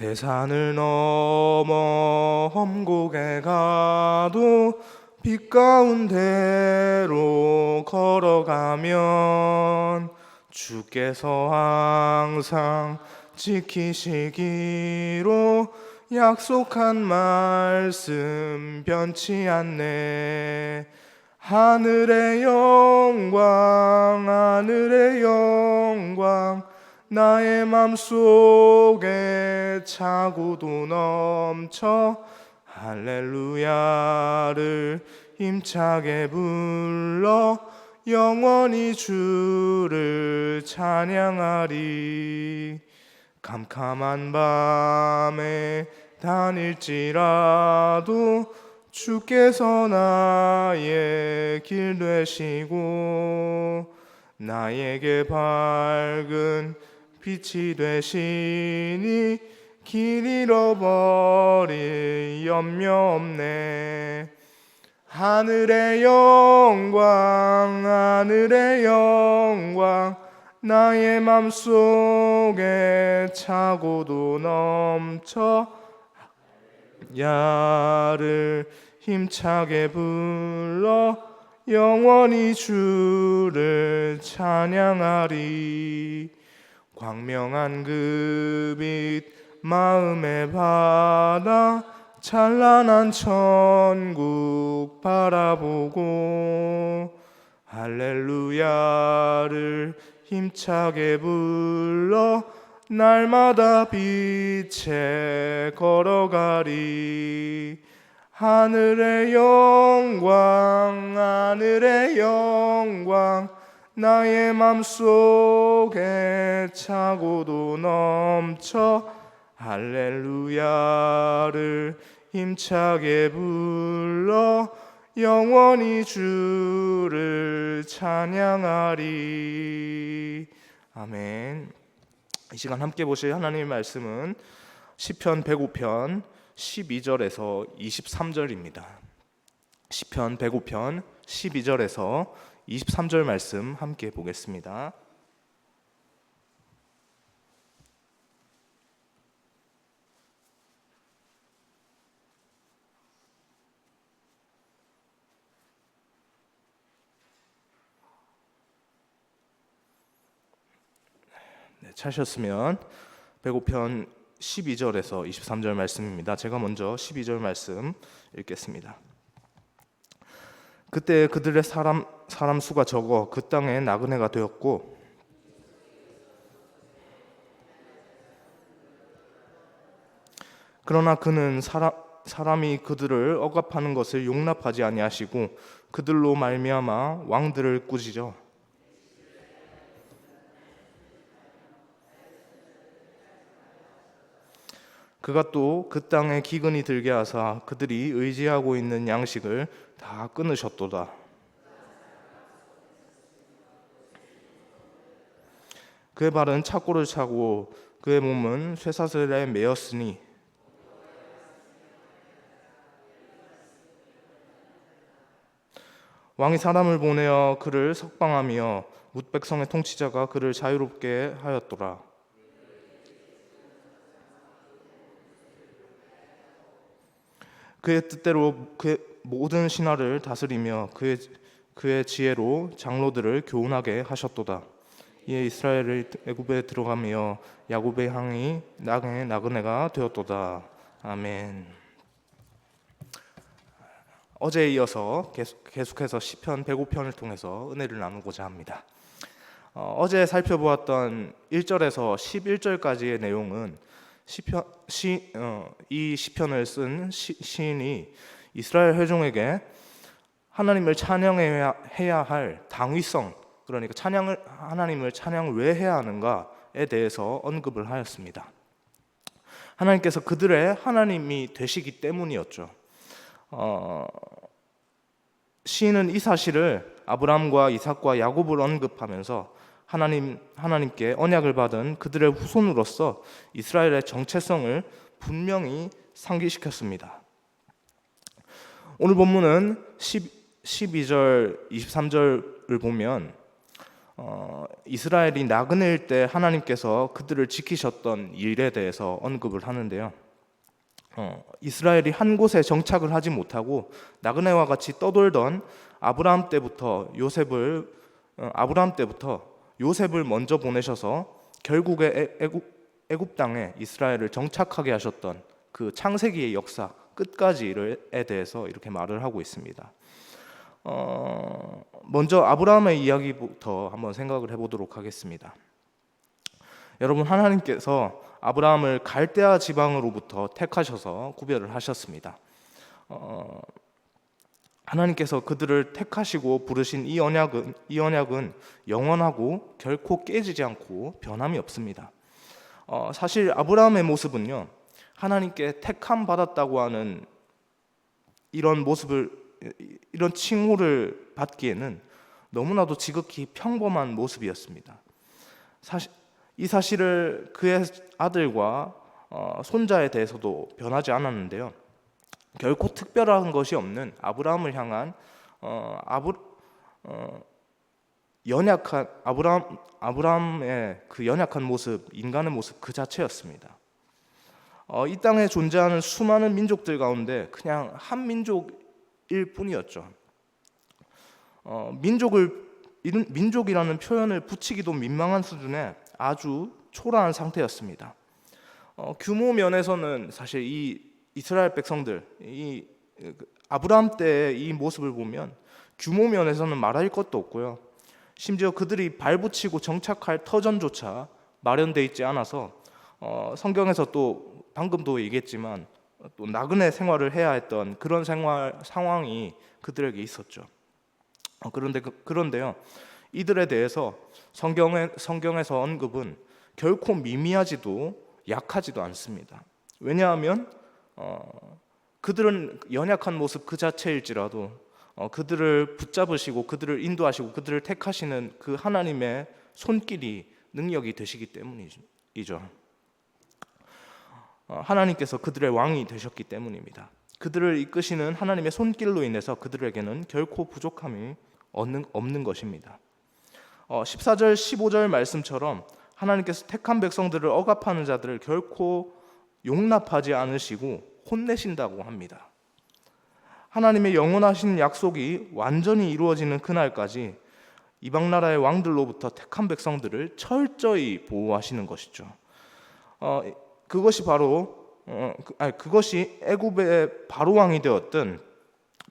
대산을 넘어 험곡에 가도 빛 가운데로 걸어가면 주께서 항상 지키시기로 약속한 말씀 변치 않네. 하늘의 영광 하늘의 영광 나의 맘속에 차고도 넘쳐 할렐루야를 힘차게 불러 영원히 주를 찬양하리. 캄캄한 밤에 다닐지라도 주께서 나의 길 되시고 나에게 밝은 빛이 되시니 길 잃어버릴 염려 없네. 하늘의 영광 하늘의 영광 나의 맘속에 차고도 넘쳐 야를 힘차게 불러 영원히 주를 찬양하리 광명한 그 빛 마음에 받아 찬란한 천국 바라보고 할렐루야를 힘차게 불러 날마다 빛에 걸어가리. 하늘의 영광 하늘의 영광 나의 맘속에 차고도 넘쳐 할렐루야를 힘차게 불러 영원히 주를 찬양하리 아멘 이 시간 함께 보실 하나님의 말씀은 시편 105편 12절에서 23절입니다. 시편 105편 12절에서 23절 말씀 함께 보겠습니다. 네, 차셨으면 105편 12절에서 23절 말씀입니다. 제가 먼저 12절 말씀 읽겠습니다. 그때 그들의 사람 사람 수가 적어 그 땅에 나그네가 되었고 그러나 그는 사람 사람이 그들을 억압하는 것을 용납하지 아니하시고 그들로 말미암아 왕들을 꾸짖어. 그가 또 그 땅에 기근이 들게 하사 그들이 의지하고 있는 양식을 다 끊으셨도다. 그의 발은 착고를 차고 그의 몸은 쇠사슬에 매였으니 왕이 사람을 보내어 그를 석방하며 뭇백성의 통치자가 그를 자유롭게 하였더라. 그의 뜻대로 그의 모든 신하를 다스리며 그의 그의 지혜로 장로들을 교훈하게 하셨도다. 이에 이스라엘을 애굽에 들어가며 야곱의 향이 나그네 나그네가 되었도다. 아멘. 어제에 이어서 계속, 계속 해서 시편 105편을 통해서 은혜를 나누고자 합니다. 어, 어제 살펴보았던 1절에서 11절까지의 내용은 시편 시, 어, 이 시편을 쓴 시, 시인이 이스라엘 회중에게 하나님을 찬양해야 해야 할 당위성 그러니까 찬양을 하나님을 찬양을 왜 해야 하는가에 대해서 언급을 하였습니다. 하나님께서 그들의 하나님이 되시기 때문이었죠. 어, 시인은 이 사실을 아브라함과 이삭과 야곱을 언급하면서 하나님 하나님께 언약을 받은 그들의 후손으로서 이스라엘의 정체성을 분명히 상기시켰습니다. 오늘 본문은 10, 12절, 23절을 보면 어, 이스라엘이 나그네일 때 하나님께서 그들을 지키셨던 일에 대해서 언급을 하는데요. 어, 이스라엘이 한 곳에 정착을 하지 못하고 나그네와 같이 떠돌던 아브라함 때부터 요셉을 어, 아브라함 때부터 요셉을 먼저 보내셔서 결국에 애굽 땅에 이스라엘을 정착하게 하셨던 그 창세기의 역사 끝까지에 대해서 이렇게 말을 하고 있습니다. 어, 먼저 아브라함의 이야기부터 한번 생각을 해보도록 하겠습니다. 여러분 하나님께서 아브라함을 갈대아 지방으로부터 택하셔서 구별을 하셨습니다. 어, 하나님께서 그들을 택하시고 부르신 이 언약은 이 언약은 영원하고 결코 깨지지 않고 변함이 없습니다. 어, 사실 아브라함의 모습은요 하나님께 택함 받았다고 하는 이런 모습을 이런 칭호를 받기에는 너무나도 지극히 평범한 모습이었습니다. 사실 이 사실을 그의 아들과 어, 손자에 대해서도 변하지 않았는데요. 결코 특별한 것이 없는 아브라함을 향한 어, 아브 어, 연약한 아브라함 아브라함의 그 연약한 모습, 인간의 모습 그 자체였습니다. 어, 이 땅에 존재하는 수많은 민족들 가운데 그냥 한 민족일 뿐이었죠. 어, 민족을 민족이라는 표현을 붙이기도 민망한 수준의 아주 초라한 상태였습니다. 어, 규모 면에서는 사실 이 이스라엘 백성들, 이 아브라함 때의 이 모습을 보면 규모 면에서는 말할 것도 없고요. 심지어 그들이 발붙이고 정착할 터전조차 마련돼 있지 않아서 어, 성경에서 또 방금도 얘기했지만 또 나그네 생활을 해야 했던 그런 생활 상황이 그들에게 있었죠. 어, 그런데 그, 그런데요, 이들에 대해서 성경에 성경에서 언급은 결코 미미하지도 약하지도 않습니다. 왜냐하면 어, 그들은 연약한 모습 그 자체일지라도 어, 그들을 붙잡으시고 그들을 인도하시고 그들을 택하시는 그 하나님의 손길이 능력이 되시기 때문이죠. 어, 하나님께서 그들의 왕이 되셨기 때문입니다. 그들을 이끄시는 하나님의 손길로 인해서 그들에게는 결코 부족함이 없는, 것입니다. 어, 14절, 15절 말씀처럼 하나님께서 택한 백성들을 억압하는 자들을 결코 용납하지 않으시고 혼내신다고 합니다. 하나님의 영원하신 약속이 완전히 이루어지는 그날까지 이방 나라의 왕들로부터 택한 백성들을 철저히 보호하시는 것이죠. 어, 그것이 바로 어, 그, 아니, 그것이 애굽의 바로 왕이 되었든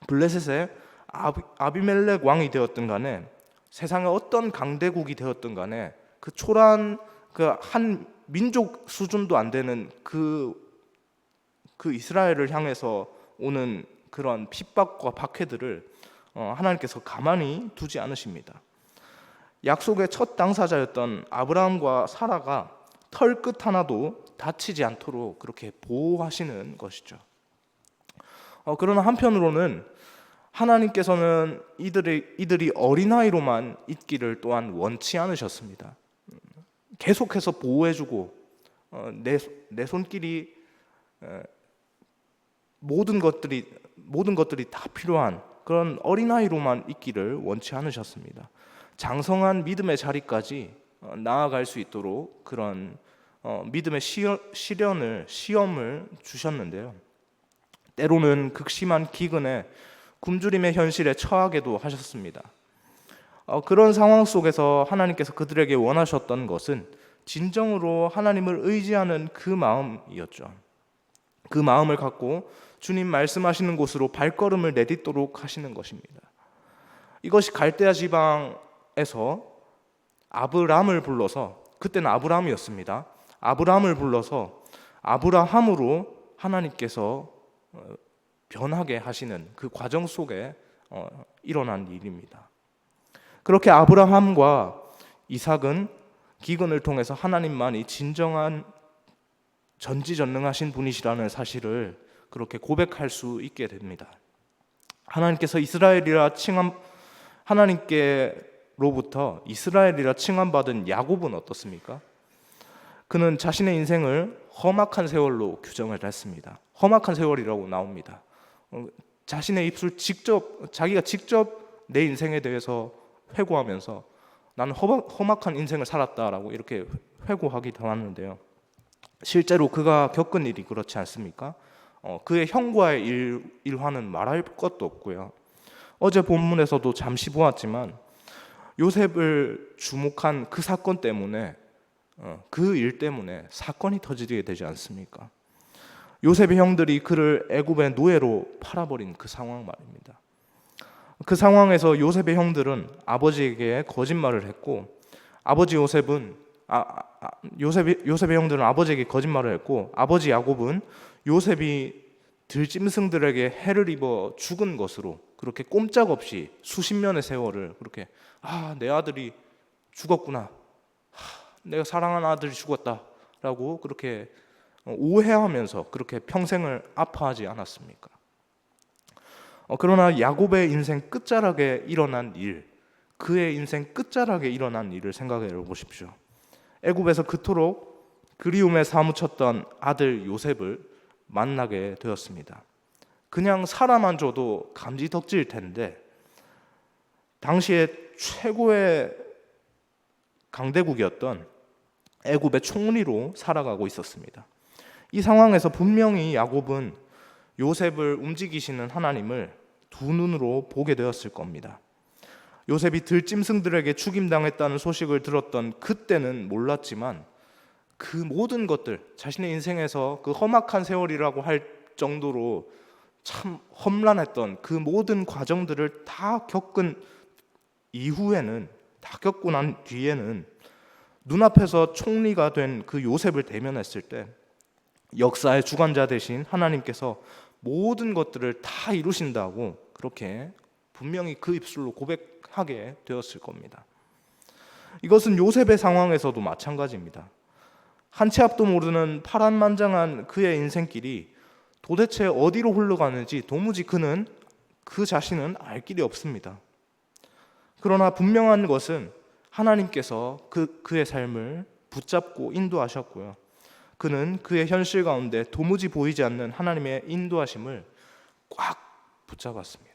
블레셋의 아비, 아비멜렉 왕이 되었든 간에 세상의 어떤 강대국이 되었든 간에 그 초라한 그한 민족 수준도 안 되는 그, 그 이스라엘을 향해서 오는 그런 핍박과 박해들을 어, 하나님께서 가만히 두지 않으십니다. 약속의 첫 당사자였던 아브라함과 사라가 털끝 하나도 다치지 않도록 그렇게 보호하시는 것이죠. 어, 그러나 한편으로는 하나님께서는 이들이 이들이 어린아이로만 있기를 또한 원치 않으셨습니다. 계속해서 보호해주고 어, 내, 내 손길이 에, 모든 것들이 모든 것들이 다 필요한 그런 어린아이로만 있기를 원치 않으셨습니다. 장성한 믿음의 자리까지 어, 나아갈 수 있도록 그런 어, 믿음의 시련을 시험을 주셨는데요. 때로는 극심한 기근에 굶주림의 현실에 처하게도 하셨습니다. 어, 그런 상황 속에서 하나님께서 그들에게 원하셨던 것은 진정으로 하나님을 의지하는 그 마음이었죠. 그 마음을 갖고 주님 말씀하시는 곳으로 발걸음을 내딛도록 하시는 것입니다. 이것이 갈대아 지방에서 아브람을 불러서 그때는 아브람이었습니다. 아브람을 불러서 아브라함으로 하나님께서 어, 변하게 하시는 그 과정 속에 어, 일어난 일입니다. 그렇게 아브라함과 이삭은 기근을 통해서 하나님만이 진정한 전지전능하신 분이시라는 사실을 그렇게 고백할 수 있게 됩니다. 하나님께서 이스라엘이라 칭함 하나님께로부터 이스라엘이라 칭함 받은 야곱은 어떻습니까? 그는 자신의 인생을 험악한 세월로 규정을 했습니다. 험악한 세월이라고 나옵니다. 어, 자신의 입술 직접 자기가 직접 내 인생에 대해서 회고하면서 나는 험악한 인생을 살았다라고 이렇게 회고하기도 하는데요. 실제로 그가 겪은 일이 그렇지 않습니까? 어, 그의 형과의 일, 일화는 말할 것도 없고요. 어제 본문에서도 잠시 보았지만 요셉을 주목한 그 사건 때문에 어, 그 일 때문에 사건이 터지게 되지 않습니까? 요셉의 형들이 그를 애굽의 노예로 팔아버린 그 상황 말입니다. 그 상황에서 요셉의 형들은 아버지에게 거짓말을 했고 아버지 요셉은 아, 아, 요셉이, 요셉의 형들은 아버지에게 거짓말을 했고 아버지 야곱은 요셉이 들짐승들에게 해를 입어 죽은 것으로 그렇게 꼼짝없이 수십 년의 세월을 그렇게 아 내 아들이 죽었구나 하, 내가 사랑하는 아들이 죽었다라고 그렇게 오해하면서 그렇게 평생을 아파하지 않았습니까? 어, 그러나 야곱의 인생 끝자락에 일어난 일, 그의 인생 끝자락에 일어난 일을 생각해 보십시오. 애굽에서 그토록 그리움에 사무쳤던 아들 요셉을 만나게 되었습니다. 그냥 사람만 줘도 감지덕지일 텐데 당시에 최고의 강대국이었던 애굽의 총리로 살아가고 있었습니다. 이 상황에서 분명히 야곱은 요셉을 움직이시는 하나님을 두 눈으로 보게 되었을 겁니다. 요셉이 들짐승들에게 죽임당했다는 소식을 들었던 그때는 몰랐지만 그 모든 것들 자신의 인생에서 그 험악한 세월이라고 할 정도로 참 험난했던 그 모든 과정들을 다 겪은 이후에는 다 겪고 난 뒤에는 눈앞에서 총리가 된 그 요셉을 대면했을 때 역사의 주관자 대신 하나님께서 모든 것들을 다 이루신다고 그렇게 분명히 그 입술로 고백하게 되었을 겁니다. 이것은 요셉의 상황에서도 마찬가지입니다. 한치 앞도 모르는 파란만장한 그의 인생길이 도대체 어디로 흘러가는지 도무지 그는 그 자신은 알 길이 없습니다. 그러나 분명한 것은 하나님께서 그 그의 삶을 붙잡고 인도하셨고요. 그는 그의 현실 가운데 도무지 보이지 않는 하나님의 인도하심을 꽉 붙잡았습니다.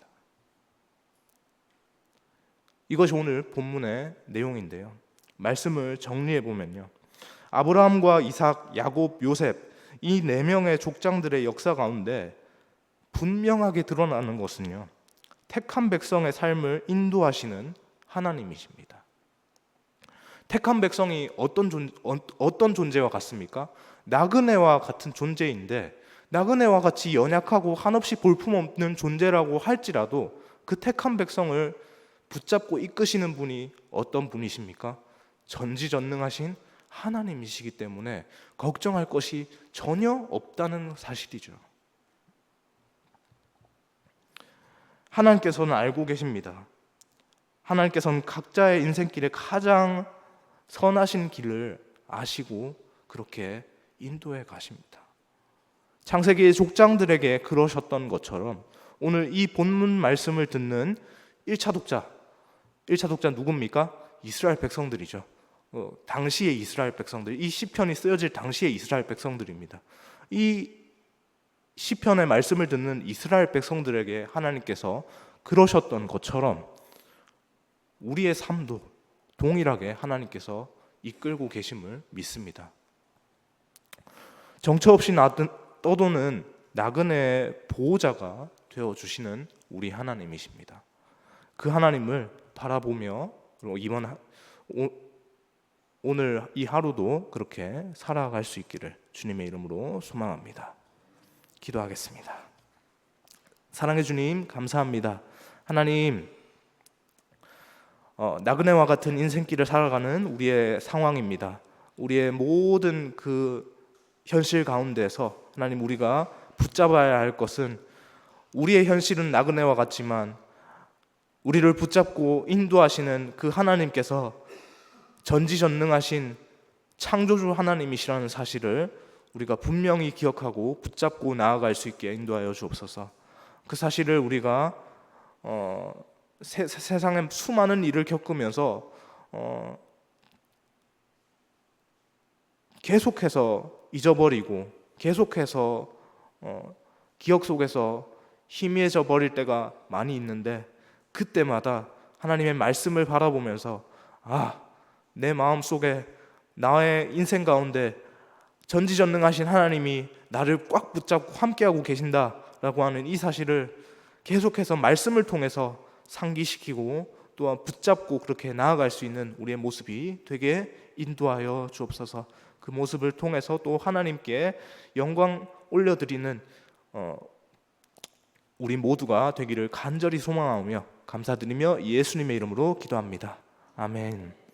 이것이 오늘 본문의 내용인데요. 말씀을 정리해 보면요. 아브라함과 이삭, 야곱, 요셉 이 네 명의 족장들의 역사 가운데 분명하게 드러나는 것은요. 택한 백성의 삶을 인도하시는 하나님이십니다. 택한 백성이 어떤 존 어떤 존재와 같습니까? 나그네와 같은 존재인데 나그네와 같이 연약하고 한없이 볼품없는 존재라고 할지라도 그 택한 백성을 붙잡고 이끄시는 분이 어떤 분이십니까? 전지전능하신 하나님이시기 때문에 걱정할 것이 전혀 없다는 사실이죠. 하나님께서는 알고 계십니다. 하나님께서는 각자의 인생길에 가장 선하신 길을 아시고 그렇게 인도해 가십니다. 창세기의 족장들에게 그러셨던 것처럼 오늘 이 본문 말씀을 듣는 1차 독자, 1차 독자 누굽니까? 이스라엘 백성들이죠. 어, 당시의 이스라엘 백성들, 이 시편이 쓰여질 당시의 이스라엘 백성들입니다. 이 시편의 말씀을 듣는 이스라엘 백성들에게 하나님께서 그러셨던 것처럼 우리의 삶도 동일하게 하나님께서 이끌고 계심을 믿습니다. 정처 없이 떠도는 나그네 보호자가 되어 주시는 우리 하나님이십니다. 그 하나님을 바라보며 이번 오늘 이 하루도 그렇게 살아갈 수 있기를 주님의 이름으로 소망합니다. 기도하겠습니다. 사랑해 주님 감사합니다. 하나님 어, 나그네와 같은 인생길을 살아가는 우리의 상황입니다. 우리의 모든 그 현실 가운데서 하나님 우리가 붙잡아야 할 것은 우리의 현실은 나그네와 같지만 우리를 붙잡고 인도하시는 그 하나님께서 전지전능하신 창조주 하나님이시라는 사실을 우리가 분명히 기억하고 붙잡고 나아갈 수 있게 인도하여 주옵소서. 그 사실을 우리가 어, 세 상의 수많은 일을 겪으면서 어, 계속해서 잊어버리고 계속해서 어, 기억 속에서 희미해져 버릴 때가 많이 있는데 그때마다 하나님의 말씀을 바라보면서 아, 내 마음 속에 나의 인생 가운데 전지전능하신 하나님이 나를 꽉 붙잡고 함께하고 계신다라고 하는 이 사실을 계속해서 말씀을 통해서 상기시키고 또한 붙잡고 그렇게 나아갈 수 있는 우리의 모습이 되게 인도하여 주옵소서. 그 모습을 통해서 또 하나님께 영광 올려드리는 어, 우리 모두가 되기를 간절히 소망하며 감사드리며 예수님의 이름으로 기도합니다. 아멘.